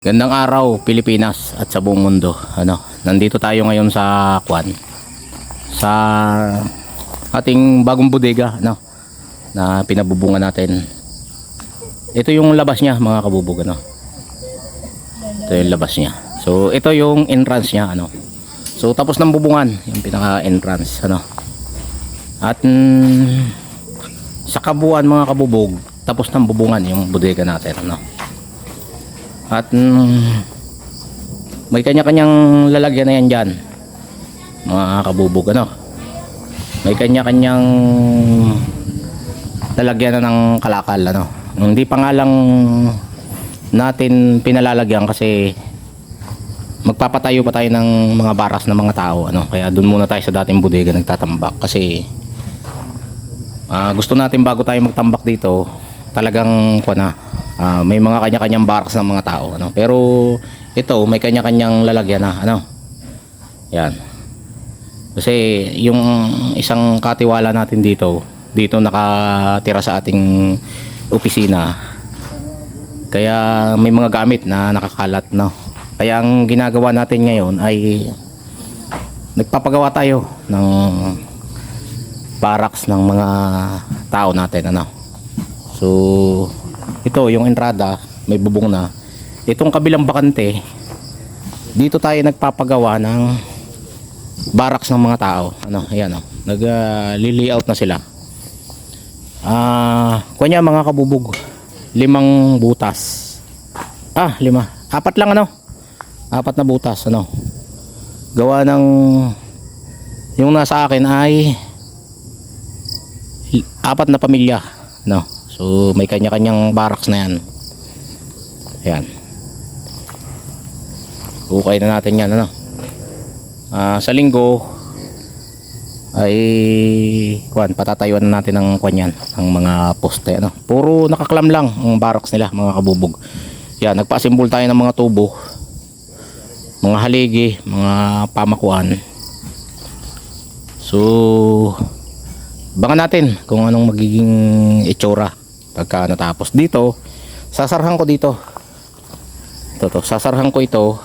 Gandang araw Pilipinas at sa buong mundo. Ano, nandito tayo ngayon sa Kwan. Sa ating bagong bodega, no, na pinabubungan natin. Ito yung labas niya, mga kabubog, ano. Ito yung labas niya. So, ito yung entrance niya, ano. So, tapos ng bubungan, yung pinaka-entrance, ano. At mm, sa kabuuan mga kabubog, tapos ng bubungan yung bodega natin, ano. At mm, may kanya-kanyang lalagyan na yan dyan. Mga kabubog ano. May kanya-kanyang lalagyan na ng kalakal ano. Hindi pa nga lang natin pinalalagyan kasi magpapatayo pa tayo ng mga baras ng mga tao ano. Kaya doon muna tayo sa dating bodega nagtatambak kasi ah, gusto natin bago tayo magtambak dito talagang kuha na Ah, may mga kanya-kanyang barracks ng mga tao ano. Pero ito may kanya-kanyang lalagyan na ano. Yan. Kasi yung isang katiwala natin dito dito nakatira sa ating opisina. Kaya may mga gamit na nakakalat no. Kaya ang ginagawa natin ngayon ay nagpapagawa tayo ng barracks ng mga tao natin ano. So ito yung entrada may bubong na. Itong kabilang bakante dito tayo nagpapagawa ng barracks ng mga tao. Ano ayan oh. Nag uh, layout na sila. Ah kunya mga kabubog limang butas. Ah lima. Apat lang ano? Apat na butas ano? Gawa ng yung nasa akin ay apat na pamilya no So may kanya-kanyang barracks na yan. Ayan. Okay na natin yan ano. Ah, sa linggo ay kuan patatayuan na natin ng kuan yan ng mga poste ano. Puro nakaklam lang ang barracks nila mga kabubog. Yan, nagpa-assemble tayo ng mga tubo. Mga haligi, mga pamakuan. So Bangan natin kung anong magiging itsura pagka natapos dito sasarhan ko dito. Ito to sasarhan ko ito.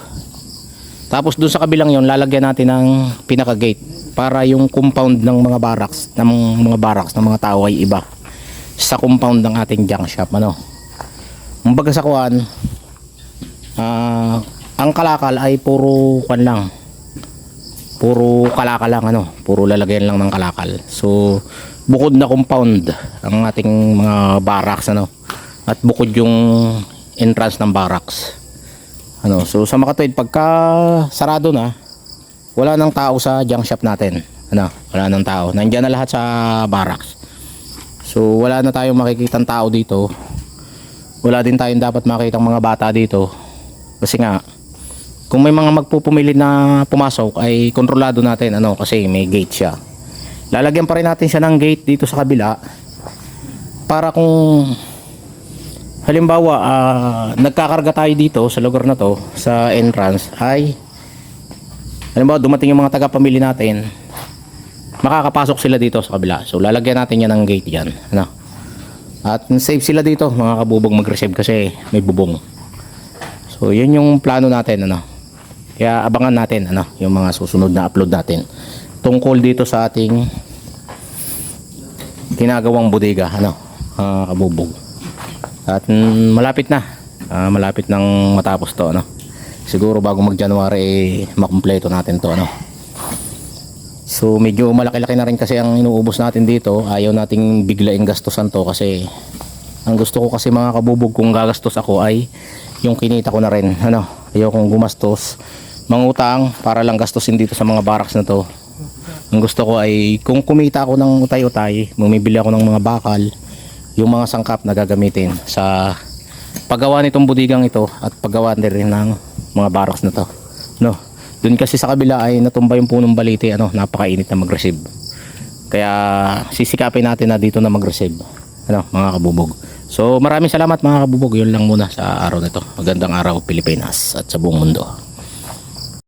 Tapos dun sa kabilang yon lalagyan natin ng pinaka gate para yung compound ng mga barracks ng mga barracks ng mga tao ay iba sa compound ng ating junk shop ano. Kumbaga sa kuan ah, ang kalakal ay puro kwan lang puro kalakal lang ano puro lalagyan lang ng kalakal. So bukod na compound ang ating mga barracks ano at bukod yung entrance ng barracks. Ano so sa makatuwid pagka sarado na wala nang tao sa junk shop natin. Ano wala nang tao. Nandiyan na lahat sa barracks. So wala na tayong makikitang tao dito. Wala din tayong dapat makitang mga bata dito. Kasi nga kung may mga magpupumili na pumasok ay kontrolado natin ano kasi may gate siya. Lalagyan pa rin natin siya ng gate dito sa kabila para kung halimbawa ah, nagkakarga tayo dito sa lugar na to sa entrance ay halimbawa dumating yung mga taga-pamili natin makakapasok sila dito sa kabila. So lalagyan natin yan ng gate yan ano? at safe sila dito mga kabubog mag-receive kasi may bubong. So yun yung plano natin ano kaya abangan natin ano yung mga susunod na upload natin. Tungkol dito sa ating ginagawang bodega ano ah, kabubog. At mm, malapit na. Ah, malapit nang matapos to ano. Siguro bago mag January eh, makumpleto natin to ano. So medyo malaki-laki na rin kasi ang inuubos natin dito. Ayaw nating biglaing gastusan to kasi ang gusto ko kasi mga kabubog kung gagastos ako ay yung kinita ko na rin ano. Ayaw kong gumastos mangutang para lang gastusin dito sa mga barracks na to ang gusto ko ay kung kumita ako ng utay-utay, bumibili ako ng mga bakal, yung mga sangkap na gagamitin sa paggawa nitong budigang ito at paggawa rin ng mga barracks na to. No. Doon kasi sa kabila ay natumba yung punong baliti, ano, napakainit na mag-receive. Kaya sisikapin natin na dito na mag-receive. Ano, mga kabubog. So maraming salamat mga kabubog. Yun lang muna sa araw na to. Magandang araw Pilipinas at sa buong mundo.